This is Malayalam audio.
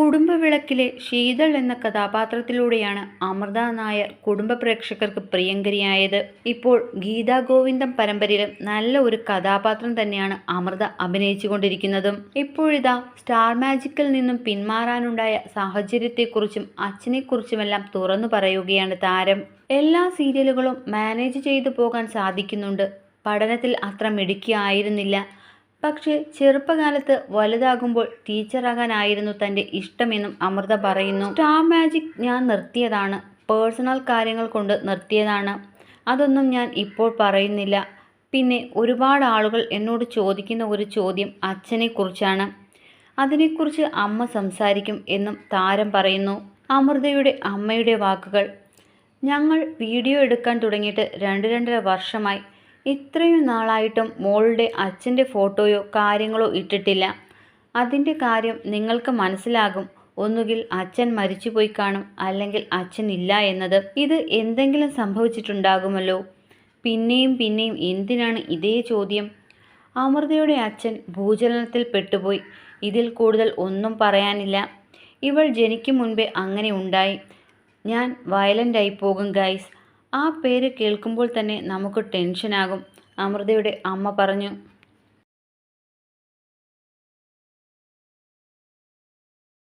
കുടുംബവിളക്കിലെ ശീതൾ എന്ന കഥാപാത്രത്തിലൂടെയാണ് അമൃത നായർ കുടുംബ പ്രേക്ഷകർക്ക് പ്രിയങ്കരിയായത്. ഇപ്പോൾ ഗീതാ ഗോവിന്ദം പരമ്പരയിലും നല്ല ഒരു കഥാപാത്രം തന്നെയാണ് അമൃത അഭിനയിച്ചുകൊണ്ടിരിക്കുന്നതും. ഇപ്പോഴിതാ സ്റ്റാർ മാജിക്കിൽ നിന്നും പിന്മാറാനുണ്ടായ സാഹചര്യത്തെക്കുറിച്ചും അച്ഛനെക്കുറിച്ചുമെല്ലാം തുറന്നു പറയുകയാണ് താരം. എല്ലാ സീരിയലുകളും മാനേജ് ചെയ്തു പോകാൻ സാധിക്കുന്നുണ്ട്. പഠനത്തിൽ അത്ര മിടുക്കിയായിരുന്നില്ല. പക്ഷേ ചെറുപ്പകാലത്ത് വലുതാകുമ്പോൾ ടീച്ചറാകാനായിരുന്നു തന്റെ ഇഷ്ടമെന്നും അമൃത പറയുന്നു. സ്റ്റാർ മാജിക് ഞാൻ നിർത്തിയതാണ്. പേഴ്സണൽ കാര്യങ്ങൾ കൊണ്ട് നിർത്തിയതാണ്. അതൊന്നും ഞാൻ ഇപ്പോൾ പറയുന്നില്ല. പിന്നെ ഒരുപാട് ആളുകൾ എന്നോട് ചോദിക്കുന്ന ഒരു ചോദ്യം അച്ഛനെക്കുറിച്ചാണ്. അതിനെക്കുറിച്ച് അമ്മ സംസാരിക്കും എന്നും താരം പറയുന്നു. അമൃതയുടെ അമ്മയുടെ വാക്കുകൾ. ഞങ്ങൾ വീഡിയോ എടുക്കാൻ തുടങ്ങിയിട്ട് രണ്ട് രണ്ടര വർഷമായി ഇത്രയും നാളായിട്ടും മോളുടെ അച്ഛന്റെ ഫോട്ടോയോ കാര്യങ്ങളോ ഇട്ടിട്ടില്ല. അതിന്റെ കാര്യം നിങ്ങൾക്ക് മനസ്സിലാകും. ഒന്നുകിൽ അച്ഛൻ മരിച്ചുപോയി കാണും അല്ലെങ്കിൽ അച്ഛൻ ഇല്ല എന്നത്. ഇത് എന്തെങ്കിലും സംഭവിച്ചിട്ടുണ്ടാകുമല്ലോ. പിന്നെയും പിന്നെയും എന്തിനാണ് ഇതേ ചോദ്യം? അമൃതയുടെ അച്ഛൻ ഭൂചലനത്തിൽ പെട്ടുപോയി. ഇതിൽ കൂടുതൽ ഒന്നും പറയാനില്ല. ഇവൾ ജനിക്കും മുൻപേ അങ്ങനെ ഉണ്ടായി. ഞാൻ വയലന്റായി പോകും ഗൈസ്. ആ പേര് കേൾക്കുമ്പോൾ തന്നെ നമുക്ക് ടെൻഷനാകും. അമൃതയുടെ അമ്മ പറഞ്ഞു